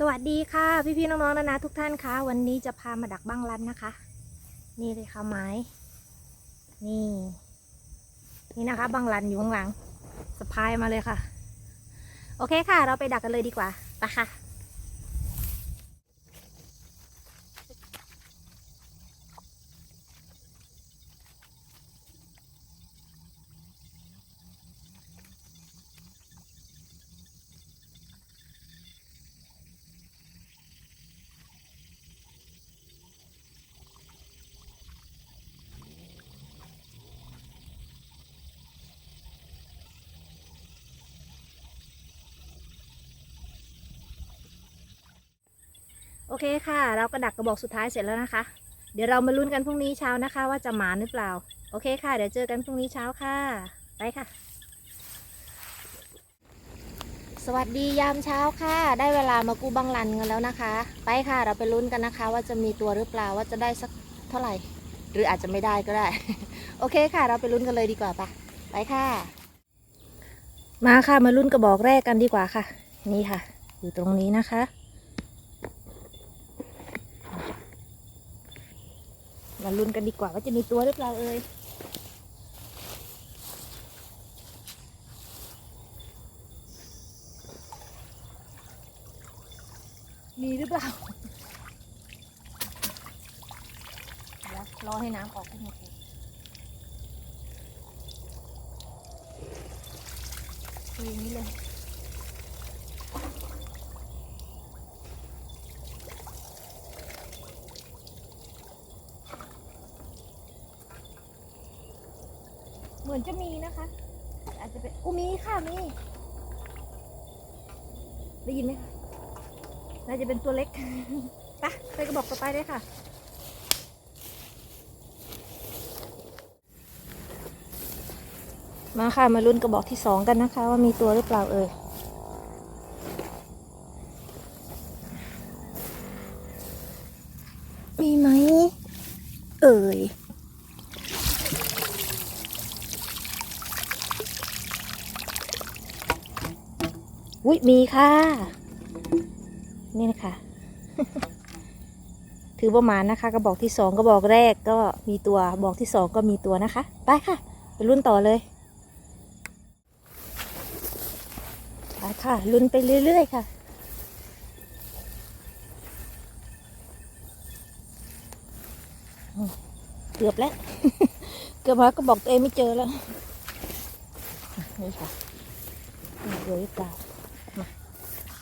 สวัสดีค่ะพี่ๆน้องๆนานาทุกท่านคะวันนี้จะพามาดักบ้างรันนะคะ นี่เลยค่ะไม้นี่ นี่นะคะบ้างรันอยู่ข้างหลังสะพายมาเลยค่ะ โอเคค่ะ เราไปดักกันเลยดีกว่าไปค่ะ โอเคค่ะ เราก็ดักกระบอกสุดท้ายเสร็จแล้วนะคะ เดี๋ยวเรามาลุ้นกันพรุ่งนี้เช้านะคะ ว่าจะหมานหรือเปล่า โอเคค่ะ เดี๋ยวเจอกันพรุ่งนี้เช้าค่ะ ไปค่ะ สวัสดียามเช้าค่ะ ได้เวลามากู้บังลันกันแล้วนะคะ ไปค่ะ เราไปลุ้นกันนะคะ ว่าจะมีตัวหรือเปล่าว่าจะได้สักเท่าไหร่ หรืออาจจะไม่ได้ก็ได้ โอเคค่ะ เราไปลุ้นกันเลยดีกว่าปะไปค่ะ มาค่ะมาลุ้นกระบอกแรกกันดีกว่าค่ะ นี่ค่ะ อยู่ตรงนี้นะคะ มาลุ้นกันดีกว่าว่าจะมีตัวหรือเปล่าเอ่ยมีหรือเปล่าเดี๋ยวรอให้น้ำออกให้หมดเลยอย่างนี้เลย เหมือนจะมีนะคะ อาจจะเป็นอุมีค่ะมีได้ยินไหมคะน่าจะเป็นตัวเล็กไปไปกระบอกต่อไปเลยค่ะ มาค่ะมาลุ้นกระบอกที่สองกันนะคะ ว่ามีตัวหรือเปล่าเอ่ยมีไหม เอ่ย อุ้ยมีค่ะ นี่นะคะถือประมาณนะคะกระบอกที่สองกระบอกแรกก็มีตัวบอกที่สองก็มีตัวนะคะ ไปค่ะ ไปรุ่นต่อเลยไปค่ะลุ้นไปเรื่อยๆค่ะเกือบแล้ว เกือบแล้วก็บอกตัวเองไม่เจอแล้วนี่ค่ะมีตัวหรือเปล่า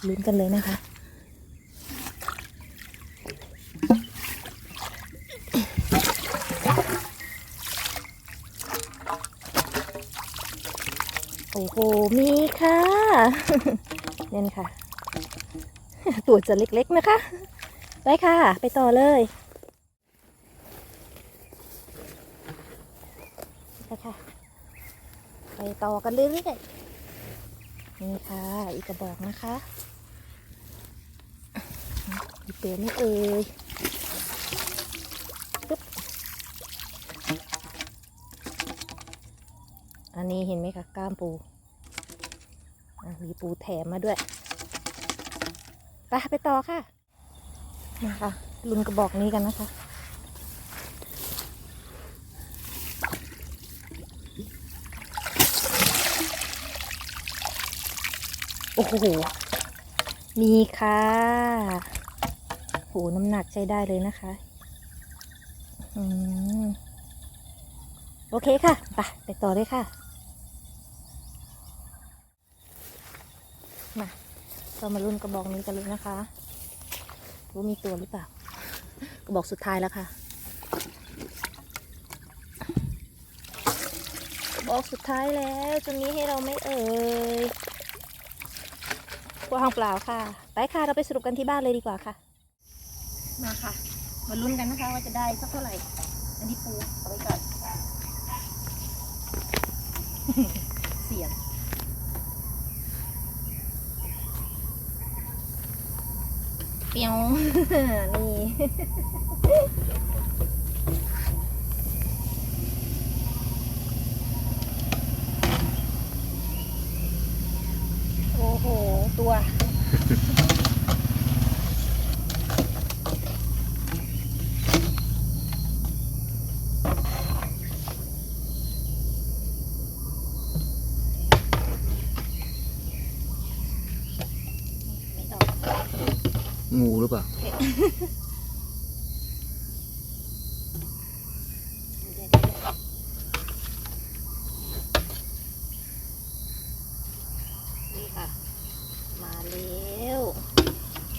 ลุ้นกันเลยนะคะ โอ้โห มีค่ะนี่นค่ะ ตัวจะเล็กๆนะคะ ไปค่ะ ไปต่อเลยไปค่ะไปต่อกันเรื่อยๆนี่ค่ะ อีกกระบอกนะคะ มีตัวไหม่เอ่ยปึ๊บอันนี้เห็นไหมคะก้ามปูมีปูแถมมาด้วยไปไปต่อค่ะมาค่ะลุนกระบอกนี้กันนะคะโอ้โห มีค่ะ หน้ำหนักใช้ได้เลยนะคะอืมโอเคค่ะไปไปต่อเลยค่ะ มาเรามาลุ้นกระบอกนี้กันเลยนะคะว่ามีตัวหรือเปล่า กระบอกสุดท้ายแล้วค่ะ กระบอกสุดท้ายแล้วจะมีให้เราไม่เอ่ยตัวห้องเปล่าค่ะ ไปค่ะ เราไปสรุปกันที่บ้านเลยดีกว่าค่ะ มาค่ะ มาลุ้นกันนะคะว่าจะได้สักเท่าไหร่ อันนี้ปูเอาไว้ก่อน เสียงเปียวนี่โอ้โห ตัว งูหรือเปล่าเดี๋ยวเดี๋ยวเดี๋ยวนี่ค่ะมาแล้ว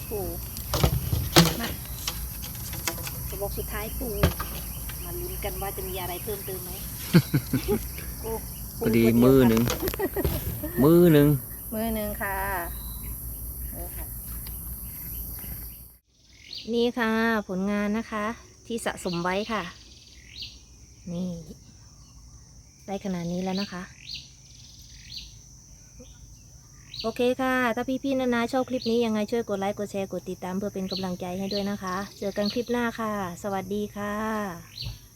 ปูมาจะบอกสุดท้ายปูมาลุ้นกันว่าจะมีอะไรเพิ่มเติมไหมโอ้พอดีปูตัวเยวมือค่ะหนึ่งมือหนึ่งมือหนึ่งค่ะเออค่ะ นี่ค่ะ ผลงานนะคะ ที่สะสมไว้ค่ะ นี่ ได้ขนาดนี้แล้วนะคะ โอเคค่ะ ถ้าพี่ๆนานาชอบคลิปนี้ยังไงช่วยกดไลค์กดแชร์กดติดตามเพื่อเป็นกำลังใจให้ด้วยนะคะ เจอกันคลิปหน้าค่ะ สวัสดีค่ะ